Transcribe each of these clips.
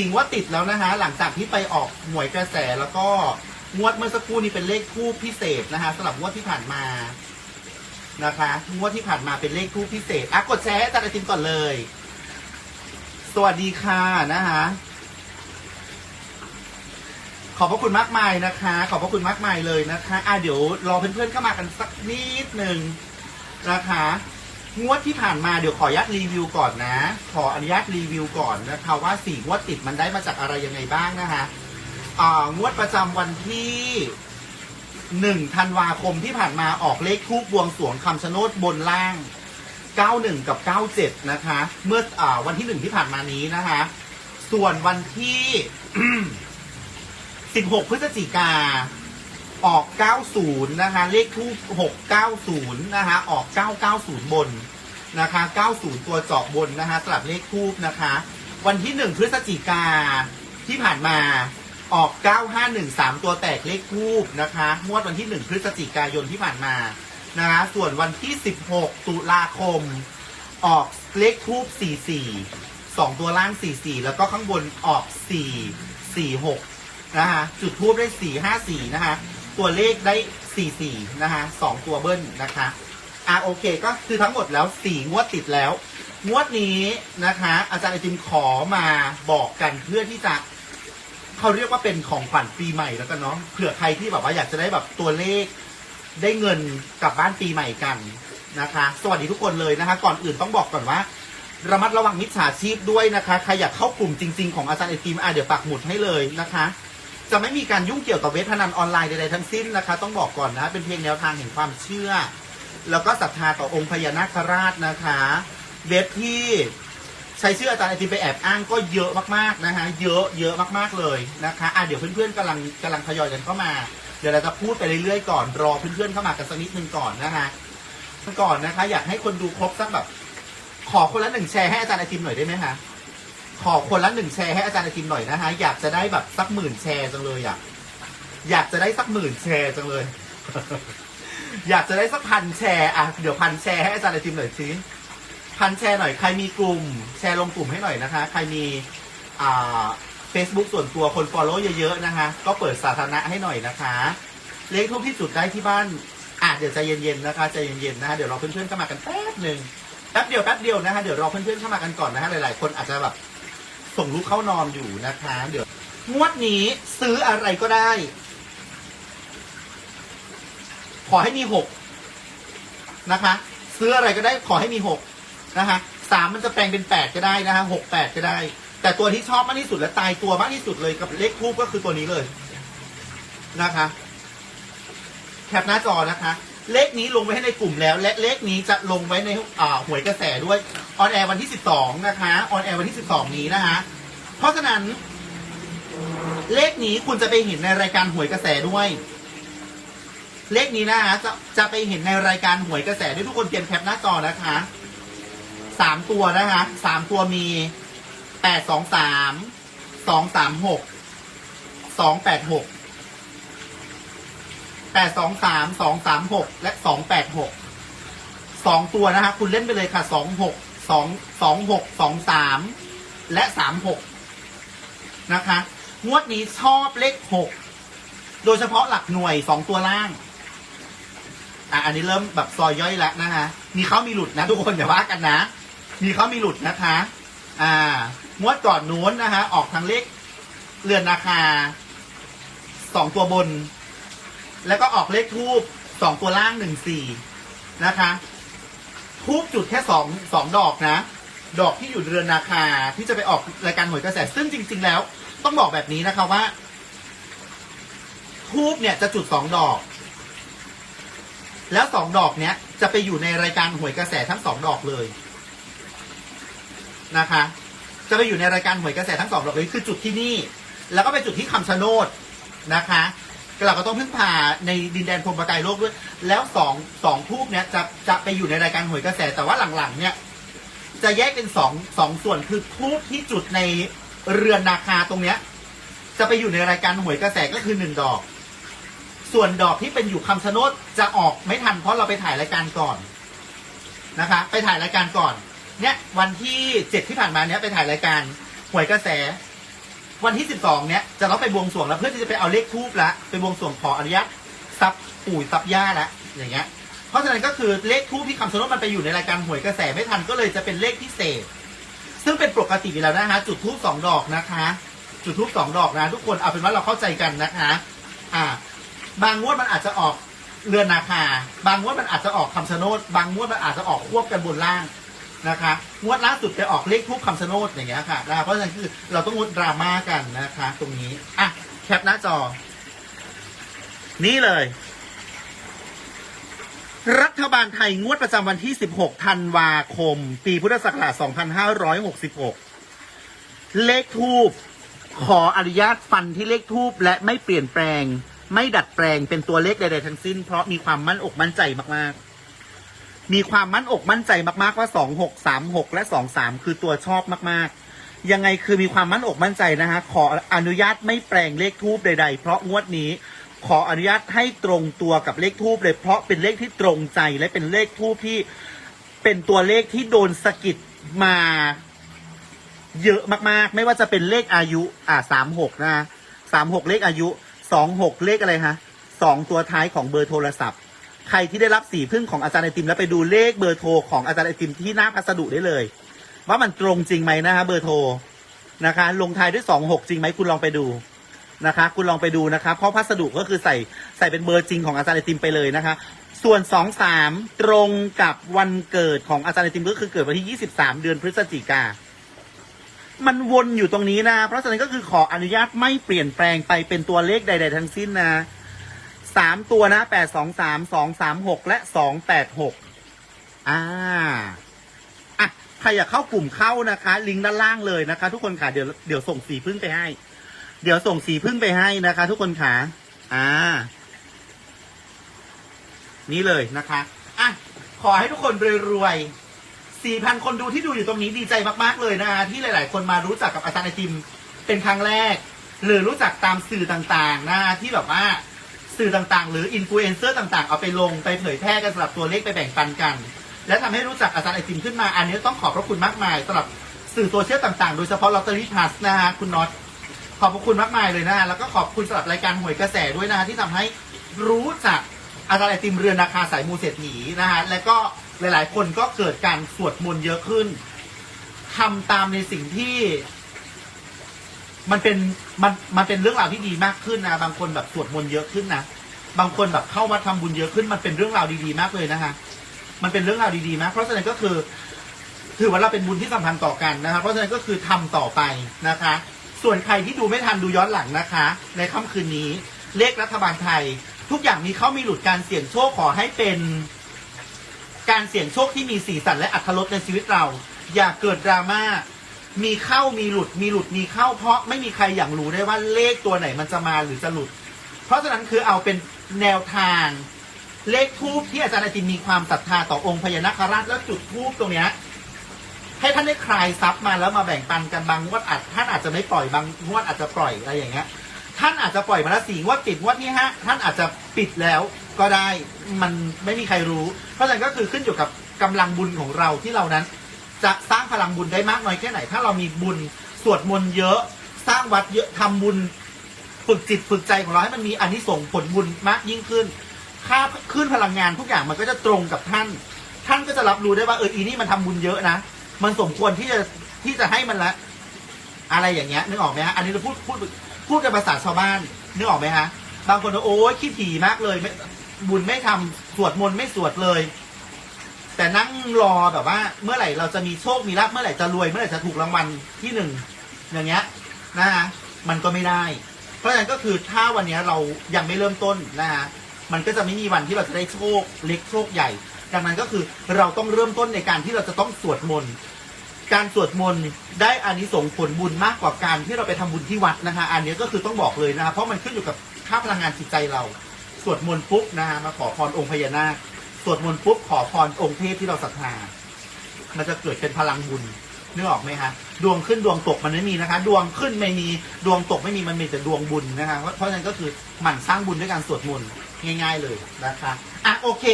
สี่งวดติดแล้วนะคะหลังจากที่ไปออกหวยกระแสแล้วก็งวดเมื่อสักครู่นี้เป็นเลขทูปพิเศษนะคะสำหรับงวดที่ผ่านมานะคะงวดที่ผ่านมาเป็นเลขทูปพิเศษอะกดแชร์ให้อาจารย์ไอติมก่อนเลย สวัสดีค่ะนะคะขอบพระคุณมากมายนะคะ ขอบพระคุณมากมายเลยนะคะ อะเดี๋ยวรอเพื่อนๆเข้ามากันสักนิดหนึ่งนะคะ งวดที่ผ่านมาเดี๋ยวขออนุญาตรีวิวก่อนนะ ขออนุญาตรีวิวก่อนนะคะว่าสี่งวดติดมันได้มาจากอะไรยังไงบ้างนะคะอ่างวดประจำวันที่หนึ่งธันวาคมที่ผ่านมาออกเลขทูบบวงสรวงคำชะโนดบนล่าง 91 กับ 97 นะคะ เมื่ออาวันที่หนึ่งที่ผ่านมานี้นะคะ ส่วนวันที่ 16 พฤศจิกา ออก 90 นะคะ เลขทูป690 นะคะ ออก 990 บนนะคะ 90 ตัวเจาะบนนะคะสลับเลขทูปนะคะ วันที่ 1 พฤศจิกาที่ผ่านมาออก 9513 ตัวแตกเลขทูปนะคะงวดวันที่ 1 พฤศจิกายนที่ผ่านมานะคะส่วนวันที่ 16 ตุลาคม ออกเลขทูป44 2 ตัวล่าง 44 แล้วก็ข้างบนออก 4 46 นะคะจุดทูบได้ 454 นะคะ ตัวเลขได้ 44 นะคะสองตัวเบิ้ลนะคะ อะโอเคก็คือทั้งหมดแล้ว 4 งวดติดแล้ว งวดนี้นะคะ อาจารย์ไอติมขอมาบอกกันเพื่อที่จะเขาเรียกว่าเป็นของขวัญปีใหม่แล้วกันเนาะเผื่อใครที่แบบว่าอยากจะได้แบบตัวเลขได้เงินกลับบ้านปีใหม่กันนะคะ สวัสดีทุกคนเลยนะคะ ก่อนอื่นต้องบอกก่อนว่า ระมัดระวังมิจฉาชีพด้วยนะคะ ใครอยากเข้ากลุ่มจริง ๆ ของอาจารย์ไอติมอะเดี๋ยวปักหมุดให้เลยนะคะ จะไม่มีการยุ่งเกี่ยวกับเว็บพนันออนไลน์ใดๆทั้งสิ้นนะคะ ต้องบอกก่อนนะ เป็นเพียงแนวทางแห่งความเชื่อ แล้วก็ศรัทธาต่อองค์พญานาคราชนะคะ เว็บที่ใช้ชื่ออาจารย์ไอติมไปแอบอ้างก็เยอะมากๆนะคะเยอะเยอะมากๆเลยนะคะอะเดี๋ยวเพื่อนๆกำลังกำลังทยอยกันเข้ามา เดี๋ยวเราจะพูดไปเรื่อยๆก่อนรอเพื่อนๆเข้ามากันสักนิดนึงก่อนนะคะก่อนนะคะ อยากให้คนดูครบสักแบบขอคนละหนึ่งแชร์ให้อาจารย์ไอติมหน่อยได้ไหมคะ ขอคนละหนึ่งแชร์ให้อาจารย์ไอติมหน่อยนะคะอยากจะได้แบบสักหมื่นแชร์จังเลยอะ อยากจะได้สักหมื่นแชร์จังเลย อยากจะได้สักพันแชร์อะเดี๋ยวพันแชร์ให้อาจารย์ไอติมหน่อยสิพันแชร์หน่อยใครมีกลุ่ม แชร์ลงกลุ่มให้หน่อยนะคะ ใครมีอ่า Facebook ส่วนตัวคน follow เยอะๆนะคะ ก็เปิดสาธารณะให้หน่อยนะคะ เลขทูปที่จุดได้ที่บ้านอะเดี๋ยวใจเย็นๆนะคะใจเย็นๆนะคะเดี๋ยวรอเพื่อนๆเข้ามากันแป๊บหนึ่งแป๊บเดียวแป๊บเดียวนะคะเดี๋ยวรอเพื่อนๆเข้ามากันก่อนนะคะหลายๆคนอาจจะแบบ ส่งลูกเข้านอนอยู่นะคะ เดี๋ยว งวดนี้ซื้ออะไรก็ได้ ขอให้มีหกนะคะ ซื้ออะไรก็ได้ขอให้มีหกนะคะสามมันจะแปลงเป็นแปดก็ได้นะคะหกแปดก็ได้ แต่ตัวที่ชอบมากที่สุดและตายตัวมากที่สุดเลยกับเลขทูบก็คือตัวนี้เลยนะคะ แคปหน้าจอนะคะ เลขนี้ลงไว้ให้ในกลุ่มแล้ว และเลขนี้จะลงไว้ในอ่าหวยกระแสด้วยออนแอร์วันที่ 12 นะคะออนแอร์วันที่ 12 นี้นะคะ เพราะฉะนั้น เลขนี้คุณจะไปเห็นในรายการหวยกระแสด้วย เลขนี้นะคะจะจะไปเห็นในรายการหวยกระแสด้วยทุกคนเตรียมแคปหน้าจอนะคะสามตัวนะคะสามตัวมีแปดสองสามสองสามหกสองแปดหก แปดสองสามสองสามหกและสองแปดหกสองตัวนะคะ คุณเล่นไปเลยค่ะสองหกสองสองหกสองสามและสามหกนะคะงวดนี้ชอบเลขหกโดยเฉพาะหลักหน่วยสองตัวล่าง อะอันนี้เริ่มแบบซอยย่อยแล้วนะคะมีเขามีหลุดนะ ทุกคนอย่าว่ากันนะ มีเขามีหลุดนะคะ อ่างวดก่อนนู้นนะคะออกทางเลขเรือนราคาสองตัวบน แล้วก็ออกเลขทูบสองตัวล่างหนึ่งสี่นะคะ ทูบจุดแค่สองสองดอกนะ ดอกที่อยู่เรือนนาคาที่จะไปออกรายการหวยกระแส ซึ่งจริง ๆ แล้ว ต้องบอกแบบนี้นะคะว่า ทูบเนี่ยจะจุดสองดอก แล้วสองดอกเนี้ยจะไปอยู่ในรายการหวยกระแสทั้งสองดอกเลยนะคะ จะไปอยู่ในรายการหวยกระแสทั้งสองดอกเลยคือจุดที่นี่ แล้วก็ไปจุดที่คำชะโนดนะคะ เราก็ต้องพึ่งพาในดินแดนพรมประกายโลกด้วย แล้วสองสองทูบเนี้ยจะจะไปอยู่ในรายการหวยกระแสแต่ว่าหลังๆ เนี่ย จะแยกเป็นสองสองส่วนคือทูบที่จุดในเรือนนาคาตรงเนี้ย จะไปอยู่ในรายการหวยกระแสก็คือหนึ่งดอก ส่วนดอกที่เป็นอยู่คำชะโนดจะออกไม่ทันเพราะเราไปถ่ายรายการก่อนนะคะ ไปถ่ายรายการก่อน เนี่ยวันที่เจ็ดที่ผ่านมาเนี้ยไปถ่ายรายการหวยกระแส วันที่ 12 เนี้ยจะต้องไปบวงสรวงแล้วเพื่อที่จะไปเอาเลขทูบละไปบวงสรวงขออนุญาตซับปู่ซับย่าละอย่างเงี้ย เพราะฉะนั้นก็คือเลขทูบที่คำชะโนดมันไปอยู่ในรายการหวยกระแสไม่ทันก็เลยจะเป็นเลขพิเศษ ซึ่งเป็นปกติอยู่แล้วนะคะจุดทูบสองดอกนะคะ จุดทูบสองดอกนะทุกคนเอาเป็นว่าเราเข้าใจกันนะคะ อ่า บางงวดมันอาจจะออกเรือนนาคา บางงวดมันอาจจะออกคำชะโนด บางงวดมันอาจจะออกควบกันบนล่าง นะคะงวดล่าสุดไปออกเลขทูบคำชะโนดอย่างเงี้ยค่ะนะคะเพราะฉะนั้นคือเราต้องงดดราม่ากันนะคะ ตรงนี้อะแคปหน้าจอ นี่เลย รัฐบาลไทยงวดประจำวันที่ 16 ธันวาคม ปีพุทธศักราช 2566 เลขทูบขออนุญาตฟันที่เลขทูบและไม่เปลี่ยนแปลง ไม่ดัดแปลงเป็นตัวเลขใดๆทั้งสิ้น เพราะมีความมั่นอกมั่นใจมากๆ มีความมั่นอกมั่นใจมากๆว่า26 36และ23คือตัวชอบมากๆ ยังไงคือมีความมั่นอกมั่นใจนะฮะขออนุญาตไม่แปลงเลขทูบใด ๆ เพราะงวดนี้ขออนุญาตให้ตรงตัวกับเลขทูบเลย เพราะเป็นเลขที่ตรงใจและเป็นเลขทูบที่เป็นตัวเลขที่โดนสะกิดมาเยอะมากๆ ไม่ว่าจะเป็นเลขอายุ อ่าสามหกนะสามหกเลขอายุสองหกเลขอะไรฮะสองตัวท้ายของเบอร์โทรศัพท์ ใครที่ได้รับสีพึ่งของอาจารย์ไอติมแล้วไปดูเลขเบอร์โทรของอาจารย์ไอติมที่หน้าพัสดุได้เลย ว่ามันตรงจริงไหมนะฮะเบอร์โทรนะคะ ลงท้ายด้วยสองหกจริงไหมคุณลองไปดูนะคะ คุณลองไปดูนะคะ เพราะพัสดุก็คือใส่ใส่เป็นเบอร์จริงของอาจารย์ไอติมไปเลยนะคะ ส่วนสองสามตรงกับวันเกิดของอาจารย์ไอติมก็คือเกิดวันที่ยี่สิบสามเดือนพฤศจิกามันวนอยู่ตรงนี้นะ เพราะฉะนั้นก็คือขออนุญาตไม่เปลี่ยนแปลงไปเป็นตัวเลขใด ๆ ทั้งสิ้นนะ สามตัวนะแปดสองสามสองสามหกและสองแปดหกอ่าอะใครอยากเข้ากลุ่มเข้านะคะ ลิงก์ด้านล่างเลยนะคะ ทุกคนค่ะเดี๋ยวเดี๋ยวส่งสีพึ่งไปให้ เดี๋ยวส่งสีพึ่งไปให้นะคะ ทุกคนค่ะอ่า นี่เลยนะคะอะขอให้ทุกคนรวยๆสี่พันคนดูที่ดูอยู่ตรงนี้ดีใจมากๆเลยนะฮะที่หลาย ๆ คนมารู้จักกับอาจารย์ไอติมเป็นครั้งแรก หรือรู้จักตามสื่อต่างๆนะที่แบบว่า สื่อต่างๆ หรืออินฟลูเอนเซอร์ต่างๆ เอาไปลงไปเผยแพร่กันสำหรับตัวเลขไปแบ่งปันกัน และทำให้รู้จักอาจารย์ไอติมขึ้นมาอันนี้ต้องขอบพระคุณมากมายสำหรับสื่อโซเชียลต่างๆ โดยเฉพาะลอตเตอรี่พลัสนะฮะคุณน็อตขอบพระคุณมากมายเลยนะฮะแล้วก็ขอบคุณสำหรับรายการหวยกระแสด้วยนะฮะที่ทำให้รู้จักอาจารย์ไอติมเรือนราคาสายมูเศรษฐีนะฮะและก็หลายๆ คนก็เกิดการสวดมนต์เยอะขึ้น ทำตามในสิ่งที่ มันเป็นมันมันเป็นเรื่องราวที่ดีมากขึ้นนะบางคนแบบสวดมนต์เยอะขึ้นนะบางคนแบบเข้าวัดทำบุญเยอะขึ้น มันเป็นเรื่องราวดีๆมากเลยนะคะมันเป็นเรื่องราวดีๆมาก เพราะฉะนั้นก็คือ ถือว่าเราเป็นบุญที่สัมพันธ์ต่อกันนะคะเพราะฉะนั้นก็คือทำต่อไปนะคะ ส่วนใครที่ดูไม่ทันดูย้อนหลังนะคะ ในค่ำคืนนี้ เลขรัฐบาลไทย ทุกอย่างมีเข้ามีหลุดการเสี่ยงโชคขอให้เป็น การเสี่ยงโชคที่มีสีสันและอัธรสในชีวิตเรา อย่าเกิดดราม่า มีเข้ามีหลุดมีหลุดมีเข้าเพราะไม่มีใครอย่างรู้ได้ว่าเลขตัวไหนมันจะมาหรือจะหลุด เพราะฉะนั้นคือเอาเป็นแนวทางเลขทูบที่อาจารย์ไอติมมีความศรัทธาต่อองค์พญานาคราชแล้วจุดทูบตรงเนี้ยให้ท่านได้คลายซับมาแล้วมาแบ่งปันกันบางงวดอาจท่านอาจจะไม่ปล่อยบางงวดอาจจะปล่อยอะไรอย่างเงี้ย ท่านอาจจะปล่อยมาแล้วสี่งวดติดงวดที่ห้าท่านอาจจะปิดแล้วก็ได้มันไม่มีใครรู้ เพราะฉะนั้นก็คือขึ้นอยู่กับกำลังบุญของเราที่เรานั้น จะสร้างพลังบุญได้มากน้อยแค่ไหน ถ้าเรามีบุญสวดมนต์เยอะ สร้างวัดเยอะทำบุญฝึกจิตฝึกใจของเราให้มันมีอานิสงส์ผลบุญมากยิ่งขึ้น ค่าขึ้นพลังงานทุกอย่างมันก็จะตรงกับท่าน ท่านก็จะรับรู้ได้ว่าเอออีนี่มันทำบุญเยอะนะ มันสมควรที่จะที่จะให้มันละ อะไรอย่างเงี้ยนึกออกไหมฮะ อันนี้เราพูดพูดพูดกันภาษาชาวบ้านนึกออกไหมฮะ บางคนว่าโอ้ยขี้ถี่มากเลยไม่บุญไม่ทำสวดมนต์ไม่สวดเลย แต่นั่งรอแบบว่า เมื่อไหร่เราจะมีโชค มีลาภเมื่อไหร่จะรวย เมื่อไหร่จะถูกรางวัลที่หนึ่งอย่างเงี้ยนะฮะมันก็ไม่ได้ เพราะฉะนั้นก็คือถ้าวันนี้เรายังไม่เริ่มต้นนะฮะมันก็จะไม่มีวันที่เราจะได้โชคเล็กโชคใหญ่ ดังนั้นก็คือเราต้องเริ่มต้นในการที่เราจะต้องสวดมนต์การสวดมนต์ได้อานิสงส์ผลบุญมากกว่าการที่เราไปทำบุญที่วัดนะคะอันนี้ก็คือต้องบอกเลยนะคะเพราะมันขึ้นอยู่กับค่าพลังงานจิตใจเรา สวดมนต์ปุ๊บนะคะมาขอพรองค์พญานาค สวดมนต์ปุ๊บขอพรองค์เทพที่เราศรัทธา มันจะเกิดเป็นพลังบุญนึกออกไหมคะดวงขึ้นดวงตกมันไม่มีนะคะ ดวงขึ้นไม่มีดวงตกไม่มีมันมีแต่ดวงบุญนะคะ เพราะฉะนั้นก็คือหมั่นสร้างบุญด้วยการสวดมนต์ง่าย ๆเลยนะคะอะโอเค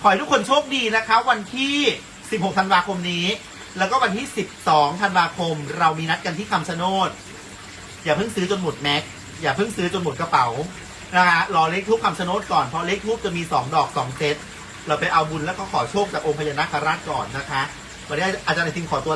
ขอให้ทุกคนโชคดีนะคะ วันที่ 16 ธันวาคมนี้ แล้วก็วันที่ 12 ธันวาคม เรามีนัดกันที่คำชะโนด อย่าเพิ่งซื้อจนหมดแม็ก อย่าเพิ่งซื้อจนหมดกระเป๋านะคะรอเลขทูบคำชะโนดก่อนเพราะเลขทูบจะมีสองดอกสองเซต เราไปเอาบุญแล้วก็ขอโชคจากองค์พญานาคราชก่อนนะคะวันนี้อาจารย์ไอทีมขอตัว